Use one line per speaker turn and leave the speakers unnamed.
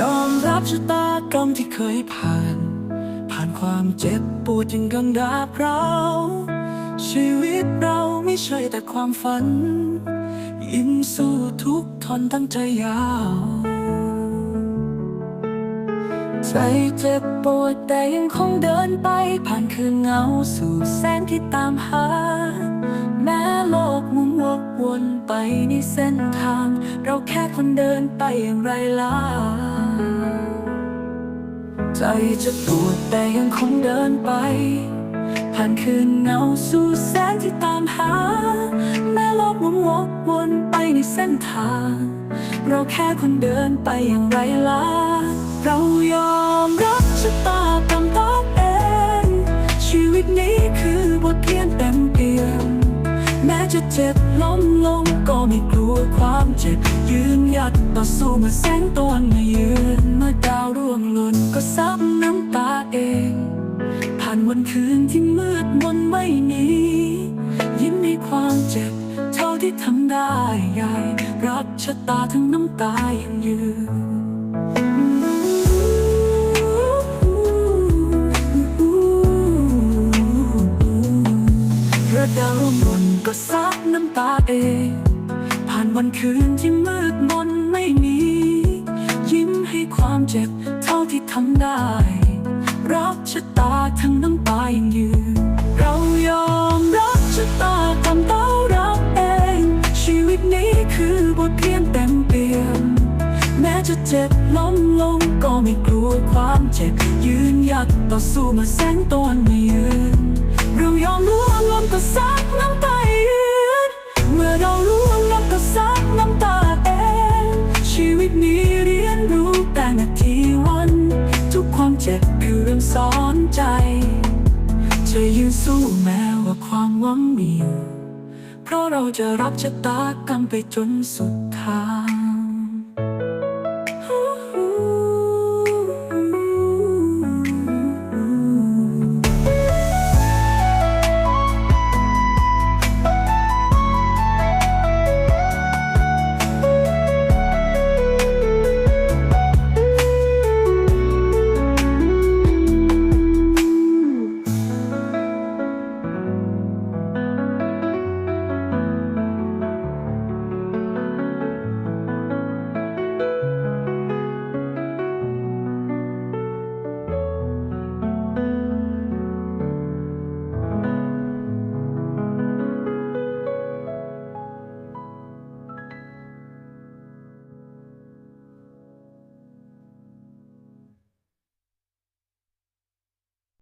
ยอมรับชะตากรรมที่เคยผ่าน ผ่านความเจ็บปวดยังกังดาบเรา ชีวิตเราไม่ใช่แต่ความฝัน ยิ้มสู้ทุกทนตั้งใจยาวใจเจ็บปวดแต่ยังคงเดินไปผ่านคืนเงาสู่แสงที่ตามหา วนไปในเส้นทาง เราแค่คนเดินไปอย่างไรล่ะ ใจจะปวดแต่ยังคงเดินไป ผ่านคืนเงาสู่แสงที่ตามหา แม้โลกมุนวกวนไปในเส้นทาง เราแค่คนเดินไปอย่างไรล่ะ เรายอมรับ แม้จะเจ็บล้มลงก็ไม่กลัวความเจ็บ ยืนหยัดต่อสู้เมื่อแสงตะวันมายืนเมื่อดาวร่วงหล่นก็ซับน้ำตาเอง ผ่านวันคืนที่มืดมนไม่หนียิ้มในความเจ็บ เท่าที่ทำได้ยายรับชะตาทั้งน้ำตายังยืนรือดาวร่วงหล่น ก็ซับน้ำตาเอง ผ่านวันคืนที่มืดมนไม่มี ยิ้มให้ความเจ็บเท่าที่ทำได้ รับชะตาทั้งน้ำตายังยืนเรายอมรับชะตากรรมเต้ารับเอง ชีวิตนี้คือบทเรียนเต็มเปี่ยม แม้จะเจ็บล้มลงก็ไม่กลัวความเจ็บ ยืนหยัดต่อสู้มื่อแสงตะวันมายืน นสู้แม้ว่าความหวังมีอยู่เพราะเราจะรับชะตากรรมไปจนสุดท้าย